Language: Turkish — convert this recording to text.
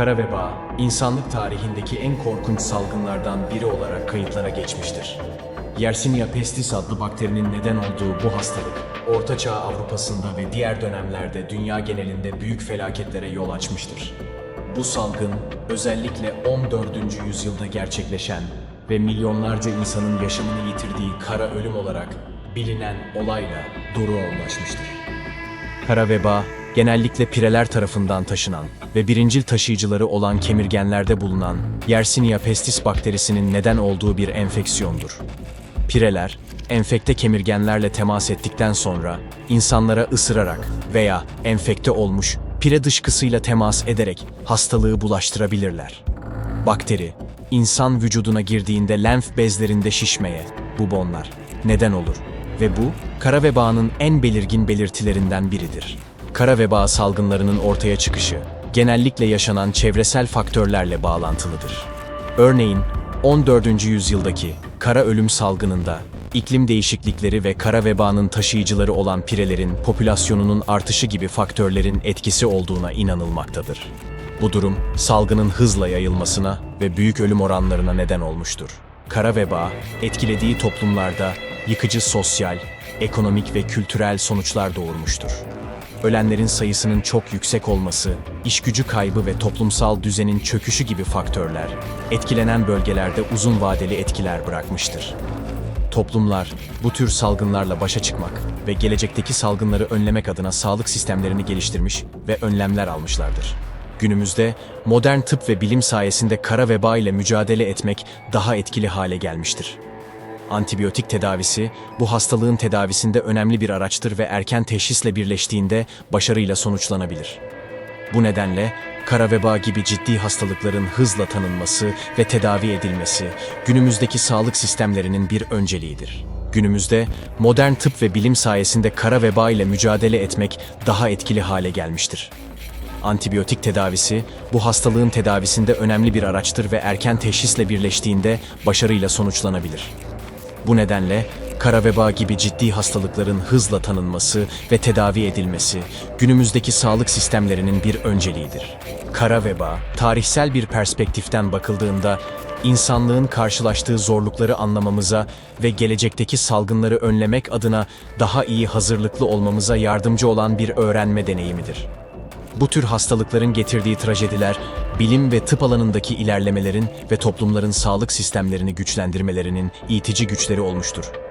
Kara veba, insanlık tarihindeki en korkunç salgınlardan biri olarak kayıtlara geçmiştir. Yersinia pestis adlı bakterinin neden olduğu bu hastalık, Ortaçağ Avrupa'sında ve diğer dönemlerde dünya genelinde büyük felaketlere yol açmıştır. Bu salgın, özellikle 14. yüzyılda gerçekleşen ve milyonlarca insanın yaşamını yitirdiği kara ölüm olarak bilinen olayla doruğa ulaşmıştır. Kara veba, genellikle pireler tarafından taşınan ve birincil taşıyıcıları olan kemirgenlerde bulunan Yersinia pestis bakterisinin neden olduğu bir enfeksiyondur. Pireler, enfekte kemirgenlerle temas ettikten sonra insanlara ısırarak veya enfekte olmuş pire dışkısıyla temas ederek hastalığı bulaştırabilirler. Bakteri, insan vücuduna girdiğinde lenf bezlerinde şişmeye, bubonlar, neden olur ve bu, kara vebanın en belirgin belirtilerinden biridir. Kara veba salgınlarının ortaya çıkışı, genellikle yaşanan çevresel faktörlerle bağlantılıdır. Örneğin, 14. yüzyıldaki kara ölüm salgınında, iklim değişiklikleri ve kara vebanın taşıyıcıları olan pirelerin popülasyonunun artışı gibi faktörlerin etkisi olduğuna inanılmaktadır. Bu durum, salgının hızla yayılmasına ve büyük ölüm oranlarına neden olmuştur. Kara veba, etkilediği toplumlarda yıkıcı sosyal, ekonomik ve kültürel sonuçlar doğurmuştur. Ölenlerin sayısının çok yüksek olması, işgücü kaybı ve toplumsal düzenin çöküşü gibi faktörler, etkilenen bölgelerde uzun vadeli etkiler bırakmıştır. Toplumlar bu tür salgınlarla başa çıkmak ve gelecekteki salgınları önlemek adına sağlık sistemlerini geliştirmiş ve önlemler almışlardır. Günümüzde modern tıp ve bilim sayesinde kara veba ile mücadele etmek daha etkili hale gelmiştir. Antibiyotik tedavisi bu hastalığın tedavisinde önemli bir araçtır ve erken teşhisle birleştiğinde başarıyla sonuçlanabilir. Bu nedenle kara veba gibi ciddi hastalıkların hızla tanınması ve tedavi edilmesi günümüzdeki sağlık sistemlerinin bir önceliğidir. Günümüzde modern tıp ve bilim sayesinde kara veba ile mücadele etmek daha etkili hale gelmiştir. Antibiyotik tedavisi bu hastalığın tedavisinde önemli bir araçtır ve erken teşhisle birleştiğinde başarıyla sonuçlanabilir. Bu nedenle kara veba gibi ciddi hastalıkların hızla tanınması ve tedavi edilmesi günümüzdeki sağlık sistemlerinin bir önceliğidir. Kara veba, tarihsel bir perspektiften bakıldığında insanlığın karşılaştığı zorlukları anlamamıza ve gelecekteki salgınları önlemek adına daha iyi hazırlıklı olmamıza yardımcı olan bir öğrenme deneyimidir. Bu tür hastalıkların getirdiği trajediler, bilim ve tıp alanındaki ilerlemelerin ve toplumların sağlık sistemlerini güçlendirmelerinin itici güçleri olmuştur.